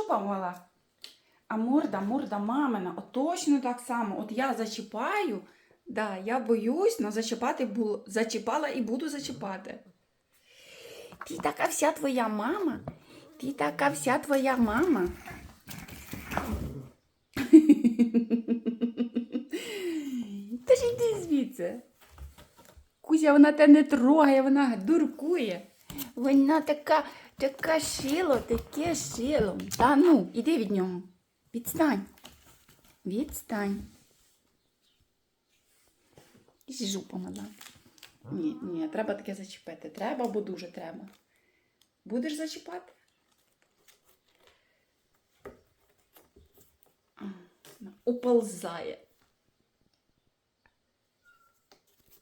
жопа мала. А морда, морда мамина, от точно так само. От я зачіпаю, да, я боюсь, але зачіпати бу... зачіпала і буду зачіпати. Ти така вся твоя мама. Ти така вся твоя мама. Та ж йди звідси. Кузя, вона те не трогає, вона дуркує. Вона така, така шило, таке шило. Та ну, іди від нього. Відстань. Відстань. І жупа мала. Ні, ні, треба таке зачепити. Треба, бо дуже треба. Будеш зачіпати? Уползає.